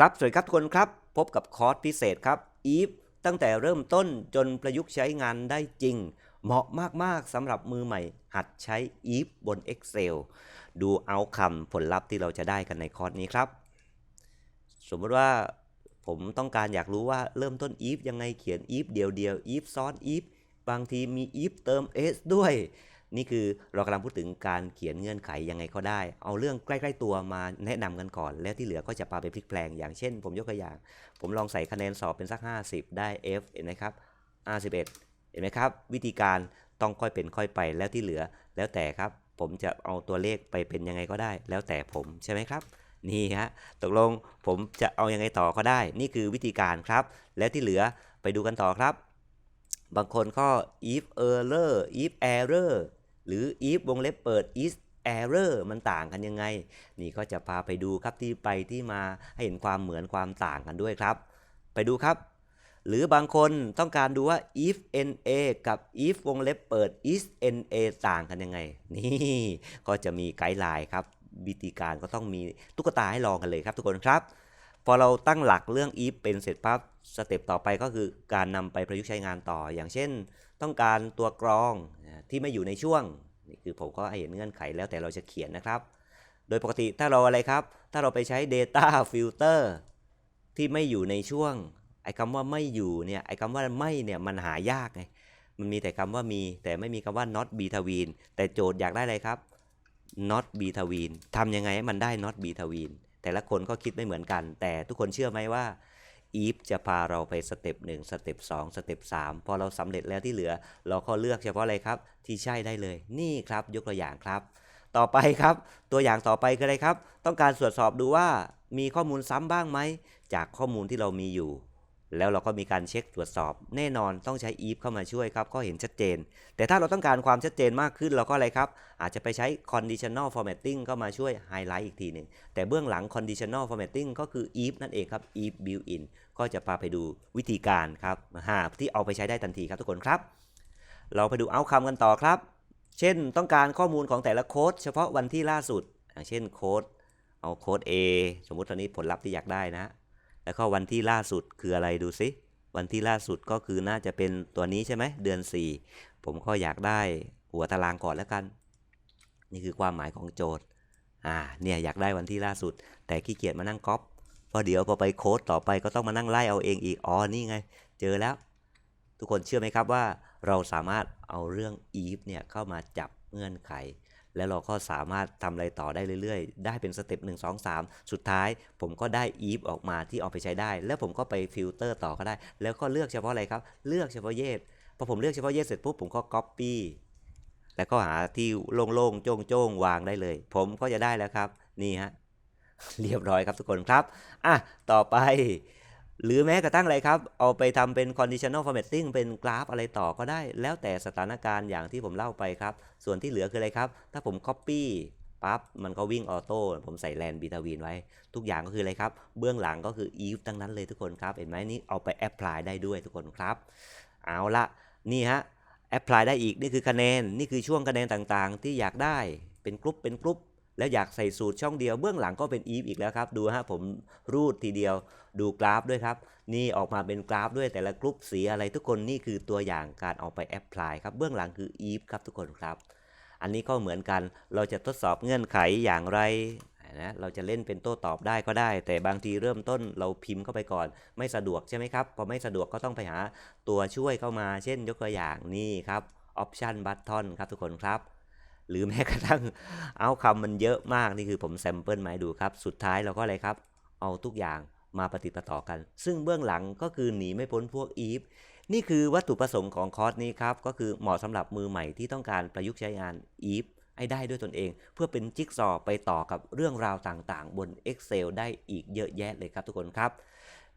ครับ สวัสดีครับทุกคนครับ พบกับคอร์สพิเศษครับ EVE ตั้งแต่เริ่มต้นจนประยุกต์ใช้งานได้จริง เหมาะมาก ๆสำหรับมือใหม่ หัดใช้ EVE บน Excel ดูเอาคำผลลัพธ์ที่เราจะได้กันในคอร์สนี้ครับ สมมติว่าผมต้องการอยากรู้ว่าเริ่มต้น if ยังไงเขียน if เดียวเดียว if ซ้อน if บางทีมี if เติม s ด้วย นี่คือเรากำลังพูดถึงการเขียนเงื่อนไขยังไงก็ได้ เอาเรื่องใกล้ ๆ ตัวมาแนะนำกันก่อน แล้วที่เหลือก็จะปาไปพลิกแปลง อย่างเช่น ผมยกตัวอย่าง ผมลองใส่คะแนนสอบเป็นสัก 50 ได้ F เห็นไหมครับ51เห็นไหมครับ วิธีการต้องค่อยเป็นค่อยไปแล้วที่เหลือ แล้วแต่ครับ ผมจะเอาตัวเลขไปเป็นยังไงก็ได้ แล้วแต่ผมใช่ไหมครับนี่ฮะตกลงผมจะเอายังไงต่อก็ได้ นี่คือวิธีการครับ แล้วที่เหลือไปดูกันต่อครับ บางคนก็ if error if error หรือ if วงเล็บเปิด is error มันต่างกันยังไง นี่ก็จะพาไปดูครับที่ไปที่มาให้เห็นความเหมือนความต่างกันด้วยครับ ไปดูครับ หรือบางคนต้องการดูว่า if na กับ if วงเล็บเปิด is na ต่างกันยังไง นี่ก็จะมีไกด์ไลน์ครับวิธีการก็ต้องมีตุ๊กตาให้ลองกันเลยครับทุกคนครับ พอเราตั้งหลักเรื่อง if เป็นเสร็จปั๊บสเต็ปต่อไปก็คือการนำไปประยุกต์ใช้งานต่อ อย่างเช่น ต้องการตัวกรองที่ไม่อยู่ในช่วงนี่คือผมก็ให้เห็นเงื่อนไขแล้วแต่เราจะเขียนนะครับ โดยปกติถ้าเราอะไรครับ ถ้าเราไปใช้ data filter ที่ไม่อยู่ในช่วงไอ้คำว่าไม่อยู่เนี่ยไอ้คำว่าไม่เนี่ยมันหายากไงมันมีแต่คำว่ามีแต่ไม่มีคำว่า not between แต่โจทย์อยากได้อะไรครับ not between ทำยังไงให้มันได้ not between แต่ละคนก็คิดไม่เหมือนกัน แต่ทุกคนเชื่อไหมว่าอีฟจะพาเราไปสเต็ปหนึ่งสเต็ปสองสเต็ปสามพอเราสำเร็จแล้วที่เหลือ เราก็เลือกเฉพาะอะไรครับ ที่ใช่ได้เลย นี่ครับยกตัวอย่างครับ ต่อไปครับ ตัวอย่างต่อไปคืออะไรครับ ต้องการตรวจสอบดูว่ามีข้อมูลซ้ำบ้างไหมจากข้อมูลที่เรามีอยู่ แล้วเราก็มีการเช็คตรวจสอบ แน่นอนต้องใช้ if เข้ามาช่วยครับก็เห็นชัดเจน แต่ถ้าเราต้องการความชัดเจนมากขึ้นเราก็อะไรครับ อาจจะไปใช้ conditional formatting ก็มาช่วยไฮไลท์อีกทีหนึ่งแต่เบื้องหลัง conditional formatting ก็คือ if นั่นเองครับ if built in ก็จะพาไปดูวิธีการครับหาที่เอาไปใช้ได้ทันทีครับทุกคนครับ เราไปดู outcome กันต่อครับ เช่นต้องการข้อมูลของแต่ละโค้ดเฉพาะวันที่ล่าสุดอย่างเช่นโค้ดเอาโค้ด A สมมุติตอนนี้ผลลัพธ์ที่อยากได้นะ แล้วก็วันที่ล่าสุดคืออะไรดูซิ วันที่ล่าสุดก็คือน่าจะเป็นตัวนี้ใช่ไหม เดือน 4 ผมก็อยากได้หัวตารางก่อนแล้วกัน นี่คือความหมายของโจทย์ อ่า เนี่ยอยากได้วันที่ล่าสุด แต่ขี้เกียจมานั่งก๊อป เพราะเดี๋ยวพอไปโค้ดต่อไปก็ต้องมานั่งไล่เอาเองอีก อ๋อ นี่ไง เจอแล้ว ทุกคนเชื่อไหมครับว่า เราสามารถเอาเรื่อง if เนี่ยเข้ามาจับเงื่อนไข แล้วเราก็สามารถทำอะไรต่อได้เรื่อยๆ ได้เป็นสเต็ป1 2 3สุดท้ายผมก็ได้ if ออกมาที่เอาไปใช้ได้ แล้วผมก็ไปฟิลเตอร์ต่อก็ได้ แล้วก็เลือกเฉพาะอะไรครับ เลือกเฉพาะเยสพอผมเลือกเฉพาะเยสเสร็จปุ๊บผมก็ copy แล้วก็หาที่โล่งๆโจ้งๆวางได้เลย ผมก็จะได้แล้วครับ นี่ฮะเรียบร้อยครับทุกคนครับ อะ ต่อไป หรือแม้กระทั่งอะไรครับ เอาไปทำเป็น conditional formatting เป็นกราฟอะไรต่อก็ได้ แล้วแต่สถานการณ์อย่างที่ผมเล่าไปครับ ส่วนที่เหลือคืออะไรครับ ถ้าผม copy ปั๊บ มันก็วิ่งออโต้ ผมใส่แลนบีทาวีนไว้ ทุกอย่างก็คืออะไรครับ เบื้องหลังก็คือ if ทั้งนั้นเลยทุกคนครับ เห็นไหมนี่เอาไป apply ได้ด้วยทุกคนครับ เอาละนี่ฮะ apply ได้อีก นี่คือคะแนน นี่คือช่วงคะแนนต่างๆ ที่อยากได้ เป็นกรุ๊ป เป็นกรุ๊ป แล้วอยากใส่สูตรช่องเดียวเบื้องหลังก็เป็น if อีกแล้วครับ ดูฮะผมรูดทีเดียว ดูกราฟด้วยครับ นี่ออกมาเป็นกราฟด้วยแต่ละกรุ๊ปสีอะไรทุกคนนี่คือตัวอย่างการเอาไปแอพพลายครับเบื้องหลังคือ if ครับทุกคนครับ อันนี้ก็เหมือนกันเราจะทดสอบเงื่อนไขอย่างไรนะเราจะเล่นเป็นโต้ตอบได้ก็ได้ แต่บางทีเริ่มต้นเราพิมพ์เข้าไปก่อน ไม่สะดวกใช่ไหมครับ พอไม่สะดวกก็ต้องไปหาตัวช่วยเข้ามา เช่นยกตัวอย่างนี่ครับ option button ครับทุกคนครับ หรือแม้กระทั่งเอาคำมันเยอะมากนี่คือผมแซมเปิลมาให้ดูครับ สุดท้ายเราก็อะไรครับ เอาทุกอย่างมาปฏิประต่อกัน ซึ่งเบื้องหลังก็คือหนีไม่พ้นพวก if นี่คือวัตถุประสงค์ของคอร์สนี้ครับ ก็คือเหมาะสำหรับมือใหม่ที่ต้องการประยุกต์ใช้งาน if ให้ได้ด้วยตนเอง เพื่อเป็นจิ๊กซอไปต่อกับเรื่องราวต่างๆ บน Excel ได้อีกเยอะแยะเลยครับทุกคนครับ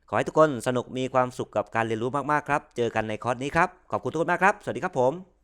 ขอให้ทุกคนสนุกมีความสุขกับการเรียนรู้มากๆครับ เจอกันในคอร์สนี้ครับ ขอบคุณทุกคนมากครับ สวัสดีครับผม